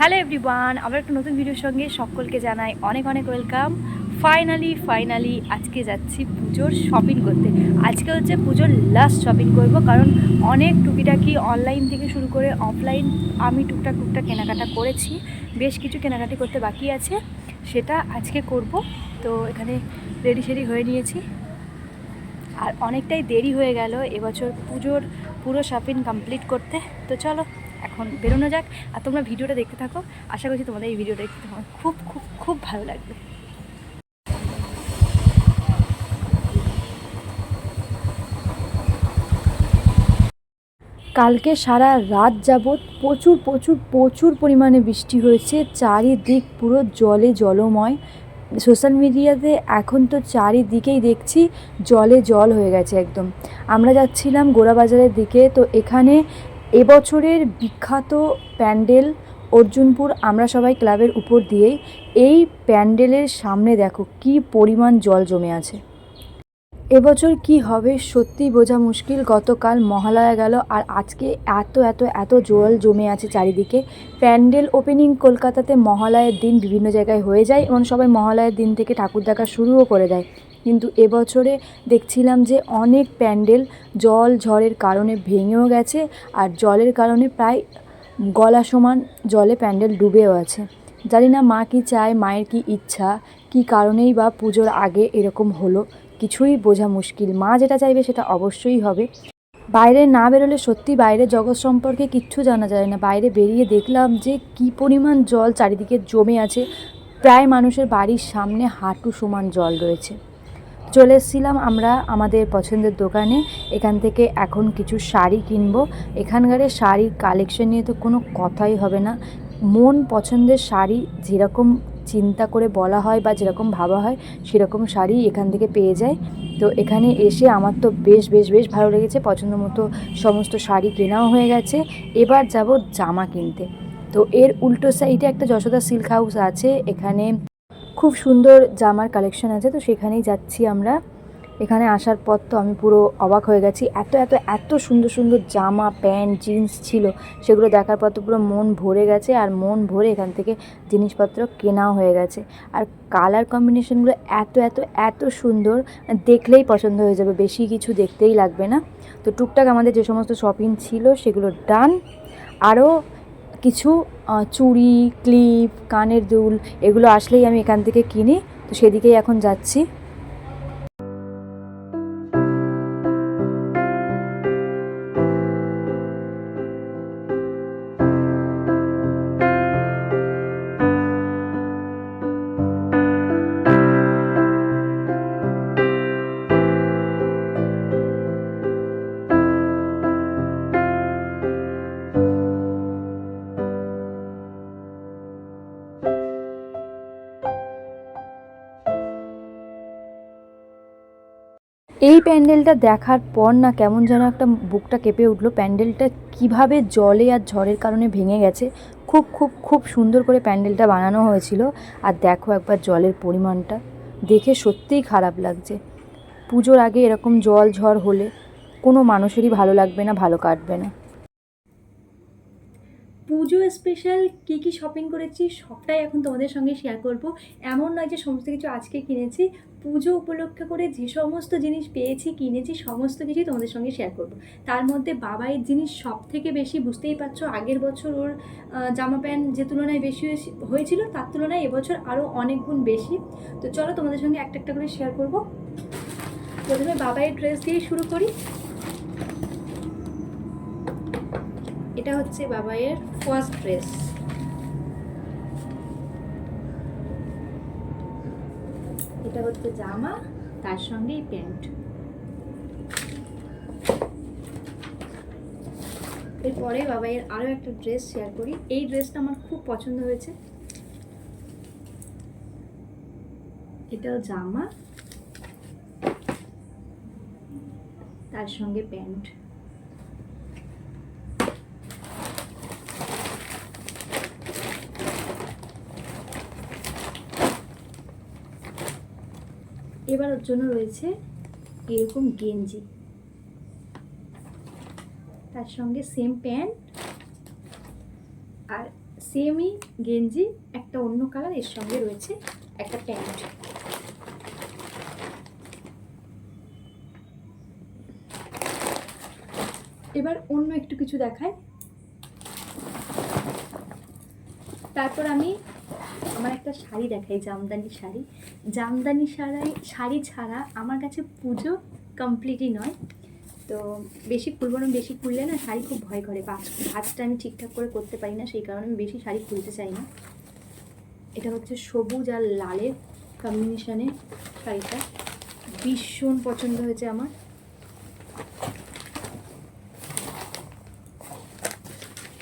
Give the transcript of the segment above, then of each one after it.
Hello everyone আবার একটা নতুন ভিডিওর সঙ্গে সকলকে জানাই অনেক অনেক ওয়েলকাম ফাইনালি ফাইনালি আজকে যাচ্ছি পুজোর শপিং করতে। আজকে হচ্ছে পুজোর লাস্ট শপিং করব, কারণ অনেক টুকিটাকি অনলাইন থেকে শুরু করে অফলাইন আমি টুকটাক টুকটাক কেনাকাটা করেছি। বেশ কিছু কেনাকাটি করতে বাকি আছে, সেটা আজকে করব। তো এখানে রেডি সেডি হয়ে নিয়েছি। আর অনেকটাই দেরি হয়ে গেল এবছর পুজোর পুরো শপিং কমপ্লিট করতে। তো চলো এখন বেরোনো যাক আর তোমরা ভিডিওটা দেখতে থাকো। আশা করছি তোমাদের এই ভিডিওটা দেখতে তোমার খুব খুব খুব ভালো লাগবে। কালকে সারা রাত যাবৎ প্রচুর প্রচুর প্রচুর পরিমাণে বৃষ্টি হয়েছে। চারিদিক পুরো জলে জলময়। সোশ্যাল মিডিয়াতে এখন তো চারিদিকেই দেখছি জলে জল হয়ে গেছে একদম। আমরা যাচ্ছিলাম গোড়াবাজারের দিকে, তো এখানে এবছরের বিখ্যাত প্যান্ডেল অর্জুনপুর আমরা সবাই ক্লাবের উপর দিয়েই, এই প্যান্ডেলের সামনে দেখো কি পরিমাণ জল জমে আছে। এবছর কি হবে সত্যি বোঝা মুশকিল, গতকাল মহালয়া গেল আর আজকে এত এত এত জল জমে আছে চারিদিকে। প্যান্ডেল ওপেনিং কলকাতাতে মহালয়ের দিন বিভিন্ন জায়গায় হয়ে যায় এবং সবাই মহালয়ের দিন থেকে ঠাকুর দেখা শুরুও করে দেয়। কিন্তু এবছরে দেখছিলাম যে অনেক প্যান্ডেল জল ঝড়ের কারণে ভেঙেও গেছে আর জলের কারণে প্রায় গলা সমান জলে প্যান্ডেল ডুবেও আছে। জানি না মা কি চায়, মায়ের কি ইচ্ছা, কি কারণেই বা পুজোর আগে এরকম হলো, কিছুই বোঝা মুশকিল। মা যেটা চাইবে সেটা অবশ্যই হবে। বাইরে না বেরোলে সত্যি বাইরে জগৎ সম্পর্কে কিচ্ছু জানা যায় না। বাইরে বেরিয়ে দেখলাম যে কি পরিমাণ জল চারিদিকে জমে আছে। প্রায় মানুষের বাড়ির সামনে হাঁটু সমান জল রয়েছে। চলে এসেছিলাম আমরা আমাদের পছন্দের দোকানে। এখান থেকে এখন কিছু শাড়ি কিনবো। এখানকার শাড়ির কালেকশন নিয়ে তো কোনো কথাই হবে না। মন পছন্দের শাড়ি যেরকম চিন্তা করে বলা হয় বা যেরকম ভাবা হয়, সেরকম শাড়ি এখান থেকে পেয়ে যায় তো এখানে এসে আমার তো বেশ বেশ বেশ ভালো লেগেছে। পছন্দ মতো সমস্ত শাড়ি কেনাও হয়ে গেছে। এবার যাব জামা কিনতে। তো এর উল্টো সাইডে একটা যশোদা সিল্ক হাউস আছে। এখানে খুব সুন্দর জামার কালেকশন আছে, তো সেখানেই যাচ্ছি আমরা। এখানে আসার পর তো আমি পুরো অবাক হয়ে গেছি। এত এত এত সুন্দর সুন্দর জামা, প্যান্ট, জিন্স ছিল। সেগুলো দেখার পর তো পুরো মন ভরে গেছে আর মন ভরে এখান থেকে জিনিসপত্র কেনাও হয়ে গেছে। আর কালার কম্বিনেশনগুলো এত এত এত সুন্দর, দেখলেই পছন্দ হয়ে যাবে, বেশি কিছু দেখতেই লাগবে না। তো টুকটাক আমাদের যে সমস্ত শপিং ছিল সেগুলো ডান আরও কিছু চুড়ি, ক্লিপ, কানের দুল, এগুলো আসলেই আমি এখান থেকে কিনি। তো সেদিকেই এখন যাচ্ছি। এই প্যান্ডেলটা দেখার পর না কেমন যেন একটা বুকটা কেঁপে উঠল। প্যান্ডেলটা কীভাবে জলে আর ঝড়ের কারণে ভেঙে গেছে, খুব খুব খুব সুন্দর করে প্যান্ডেলটা বানানো হয়েছিল। আর দেখো একবার জলের পরিমাণটা, দেখে সত্যিই খারাপ লাগছে। পুজোর আগে এরকম জল ঝড় হলে কোনো মানুষেরই ভালো লাগবে না, ভালো কাটবে না। পুজো স্পেশাল কী কী শপিং করেছি সবটাই এখন তোমাদের সঙ্গে শেয়ার করব। এমন নয় যে সমস্ত কিছু আজকে কিনেছি, পুজো উপলক্ষে করে যে সমস্ত জিনিস পেয়েছি, কিনেছি, সমস্ত কিছুই তোমাদের সঙ্গে শেয়ার করব। তার মধ্যে বাবাইয়ের জিনিস সব থেকে বেশি বুঝতেই পারছ, আগের বছর ওর জামা প্যান্ট যে তুলনায় বেশি হয়েছি- হয়েছিল, তার তুলনায় এবছর আরও অনেক গুণ বেশি। তো চলো তোমাদের সঙ্গে একটা একটা করে শেয়ার করব। প্রথমে বাবাইয়ের ড্রেস দিয়েই শুরু করি। এটা হচ্ছে বাবাইয়ের ফার্স্ট ড্রেস এটা হচ্ছে জামা, তার সঙ্গেই প্যান্ট। এরপরে বাবাইয়ের আরও একটা ড্রেস শেয়ার করি। এই ড্রেসটা আমার খুব পছন্দ হয়েছে। এটাও জামা, তার সঙ্গে প্যান্ট। এবার জন্য রয়েছে এরকম গেঞ্জি। তার সঙ্গে সেম প্যান্ট আর সেমই গেঞ্জি, একটা অন্য কালারের সঙ্গে রয়েছে একটা প্যান্ট এবার অন্য একটু কিছু দেখায় তারপর আমি আমার একটা শাড়ি দেখাই, জামদানি শাড়ি। জামদানি শাড়াই শাড়ি ছাড়া আমার কাছে পুজো কমপ্লিটই নয়। তো বেশি খুলবো না, বেশি খুললে না শাড়ি খুব ভয় করে। ভাঁজ, ভাঁজটা আমি ঠিকঠাক করে করতে পারি না, সেই কারণে আমি বেশি শাড়ি খুলতে চাই না। এটা হচ্ছে সবুজ আর লালের কম্বিনেশনে শাড়িটা। ভীষণ পছন্দ হয়েছে আমার।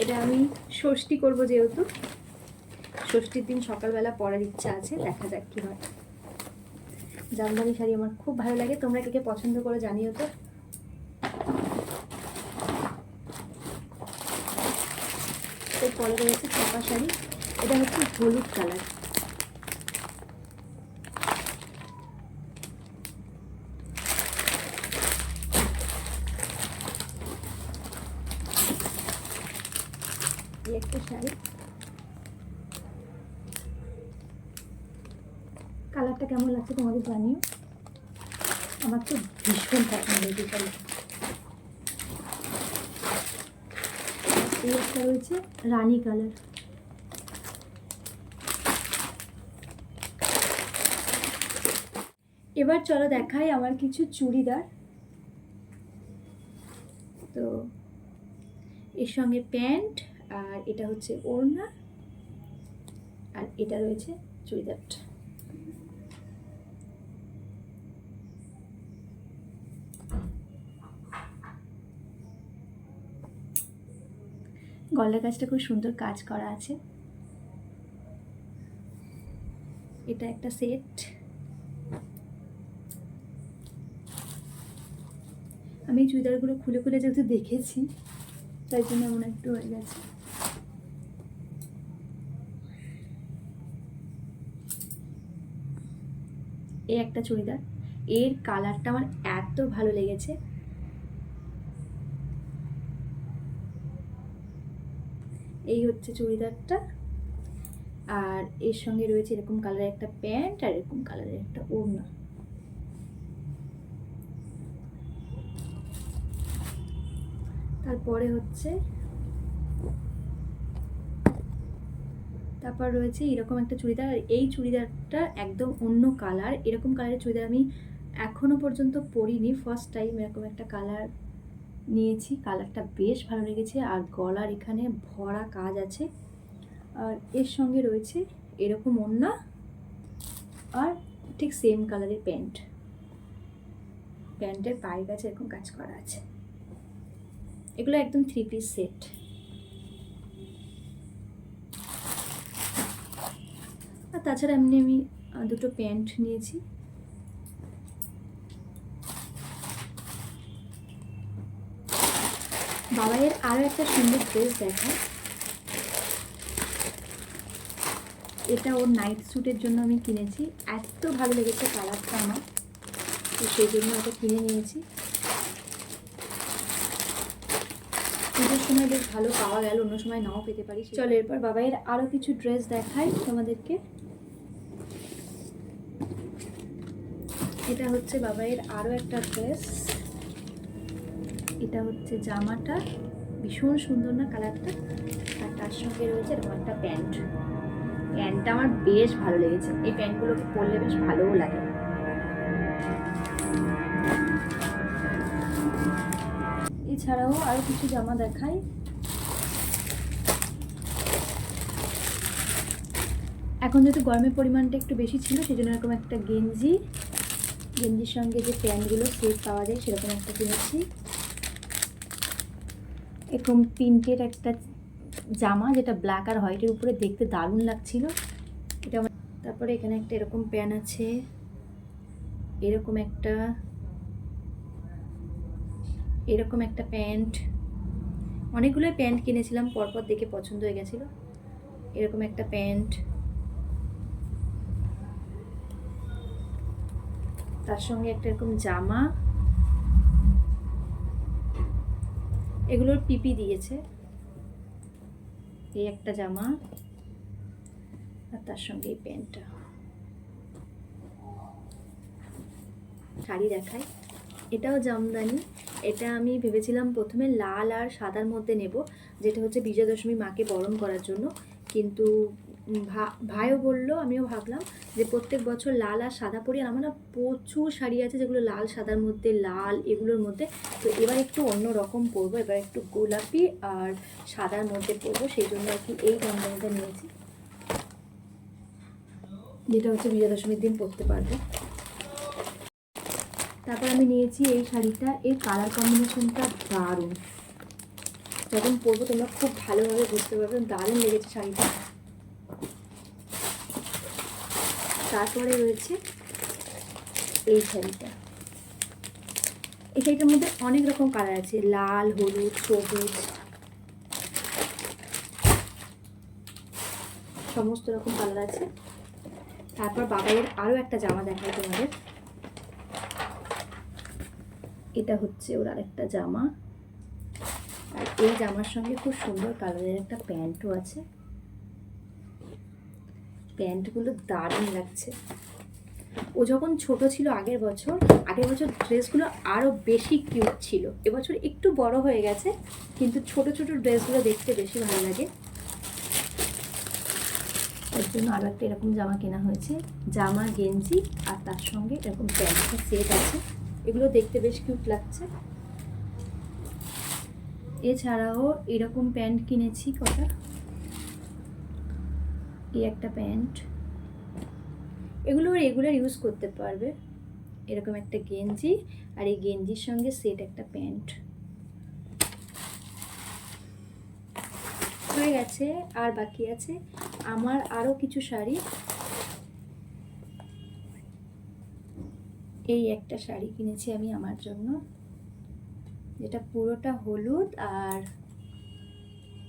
এটা আমি ষষ্ঠী করব যেহেতু। ষষ্ঠীর দিন সকালবেলা পরার ইচ্ছা আছে, দেখা যাক কী হয়। জামদানি শাড়ি আমার খুব ভালো লাগে, তোমরা কে কে পছন্দ করে জানিও তো। এরপরে রয়েছে চাপা শাড়ি, এটা হচ্ছে হলুদ কালার। একটা শাড়ি। কালারটা কেমন লাগছে তোমাদের জানিও? আমার তো ভীষণ পছন্দ হয়েছে শাড়ি এই একটা রয়েছে রানী কালার। এবার চলো দেখাই আমার কিছু চুড়িদার। তো এর সঙ্গে প্যান্ট আর এটা হচ্ছে ওড়না আর এটা রয়েছে চুড়িদারটা। গলার কাজটা খুব সুন্দর কাজ করা আছে। এটা একটা সেট। আমি চুড়িদারগুলো খুলে খুলে যেহেতু দেখেছি, তাই জন্য এমন একটু হয়ে গেছে। এই একটা চুড়িদার। এর কালারটা আমার এত ভালো লেগেছে। এই হচ্ছে চুড়িদারটা। আর এর সঙ্গে রয়েছে এরকম কালারের একটা প্যান্ট আর এরকম কালারের একটা ওড়না। তারপরে হচ্ছে তারপর রয়েছে এরকম একটা চুড়িদার। আর এই চুড়িদারটা একদম অন্য কালার এরকম কালারের চুড়িদার আমি এখনও পর্যন্ত পরিনি। ফার্স্ট টাইম এরকম একটা কালার নিয়েছি, কালারটা বেশ ভালো লেগেছে আর গলার এখানে ভরা কাজ আছে। আর এর সঙ্গে রয়েছে এরকম ওড়না আর ঠিক সেম কালারের প্যান্ট। প্যান্টের পায়ের কাছে এরকম কাজ করা আছে। এগুলো একদম থ্রি পিস সেট আর তাছাড়া এমনি আমি দুটো প্যান্ট নিয়েছি। বাবাইয়ের আরও একটা সুন্দর ড্রেস দেখা এটা ওর নাইট স্যুটের জন্য আমি কিনেছি। এত ভালো লেগেছে কালারটা আমার। তো সেই জন্য ওটা কিনে নিয়েছি। পুজোর সময় বেশ ভালো পাওয়া গেল, অন্য সময় নাও পেতে পারি। চলো, এরপর বাবাইয়ের আরও কিছু ড্রেস দেখাই তোমাদেরকে। এটা হচ্ছে বাবাইয়ের আরও একটা ড্রেস এটা হচ্ছে জামাটা। ভীষণ সুন্দর না কালারটা? আর তার সঙ্গে রয়েছে এরকম একটা প্যান্ট। প্যান্টটা আমার বেশ ভালো লেগেছে। এই প্যান্টগুলোকে পরলে বেশ ভালোও লাগে। এছাড়াও আরও কিছু জামা দেখাই। এখন যেহেতু গরমের পরিমাণটা একটু বেশি ছিল সেই জন্য এরকম একটা গেঞ্জি। গেঞ্জির সঙ্গে যে প্যান্টগুলো সেট পাওয়া যায়, সেরকম একটা কিনেছি। এরকম প্রিন্টের একটা জামা যেটা ব্ল্যাক আর হোয়াইটের উপরে দেখতে দারুণ লাগছিল। এটা তারপরে এখানে একটা এরকম প্যান আছে। এরকম একটা এরকম একটা প্যান্ট। অনেকগুলোই প্যান্ট কিনেছিলাম, পরপর দেখে পছন্দ হয়ে গেছিল। এরকম একটা প্যান্ট। তার সঙ্গে একটা এরকম জামা। এগুলোর পিপি দিয়েছে। এই একটা জামা আর তার সঙ্গে এই প্যান্টটা। শাড়ি দেখাই। এটাও জামদানি। এটা আমি ভেবেছিলাম প্রথমে লাল আর সাদার মধ্যে নেব, যেটা হচ্ছে বিজয়া দশমী মাকে বরণ করার জন্য। কিন্তু ভাইও বলল, আমিও ভাবলাম যে প্রত্যেক বছর লাল আর সাদা পরি, আর আমার না প্রচুর শাড়ি আছে যেগুলো লাল সাদার মধ্যে, লাল এগুলোর মধ্যে। তো এবার একটু অন্য রকম পরবো, এবার একটু গোলাপি আর সাদার মধ্যে পরবো, সেই জন্য আর কি এই জামদানিটা নিয়েছি। যেটা হচ্ছে বিজয়া দশমীর দিন পরতে পারব। তারপর আমি নিয়েছি এই শাড়িটা, এর কালার কম্বিনেশনটা দারুণ। যখন পরবো তোমরা খুব ভালোভাবে বুঝতে পারবে, দারুণ লেগেছে শাড়িটা। তারপরে রয়েছে এই শাড়িটা। এই শাড়িটার মধ্যে অনেক রকম কালার আছে, লাল, হলুদ, সবুজ। সমস্ত রকম কালার আছে। তারপর বাবাইয়ের আরও একটা জামা দেখায় তোমাদের। এটা হচ্ছে ওর আরেকটা জামা। আর এই জামার সঙ্গে খুব সুন্দর কালারের একটা প্যান্টও আছে। প্যান্টগুলো দারুণ লাগছে। ও যখন ছোট ছিল আগের বছর আগের বছর ড্রেসগুলো আরও বেশি কিউট ছিল। এবছর একটু বড় হয়ে গেছে, কিন্তু ছোট ছোট ড্রেসগুলো দেখতে বেশি ভালো লাগে। তার জন্য আরও একটা এরকম জামা কেনা হয়েছে, জামা, গেঞ্জি আর তার সঙ্গে এরকম প্যান্টটা সেট আছে। এগুলো দেখতে বেশ কিউট লাগছে। এছাড়াও এরকম প্যান্ট কিনেছি কটা? এই একটা প্যান্ট। এগুলো রেগুলার ইউজ করতে পারবে। এরকম একটা গেঞ্জি আর এই গেঞ্জির সঙ্গে সেট একটা প্যান্ট। হয়ে গেছে। আর বাকি আছে আমার আরও কিছু শাড়ি। এই একটা শাড়ি কিনেছি আমি আমার জন্য। যেটা পুরোটা হলুদ আর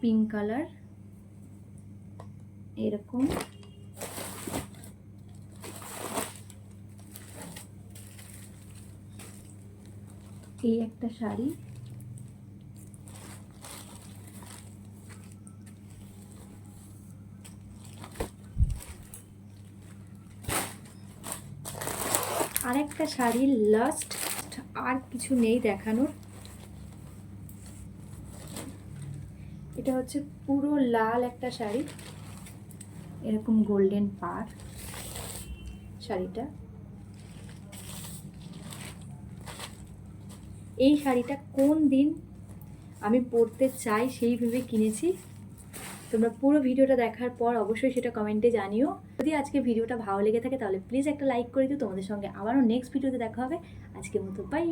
পিঙ্ক কালার এরকম। এই একটা শাড়ি। আর একটা শাড়ির লাস্ট আর কিছু নেই দেখানোর। এটা হচ্ছে পুরো লাল একটা শাড়ি। এরকম গোল্ডেন পার শাড়িটা। এই শাড়িটা কোন দিন আমি পরতে চাই সেই ভেবে কিনেছি। তোমরা পুরো ভিডিওটা দেখার পর অবশ্যই সেটা কমেন্টে জানিও। যদি আজকে ভিডিওটা ভালো লেগে থাকে তাহলে প্লিজ একটা লাইক করে দিও। তোমাদের সঙ্গে আবারও নেক্সট ভিডিওতে দেখা হবে। আজকের মতো বাই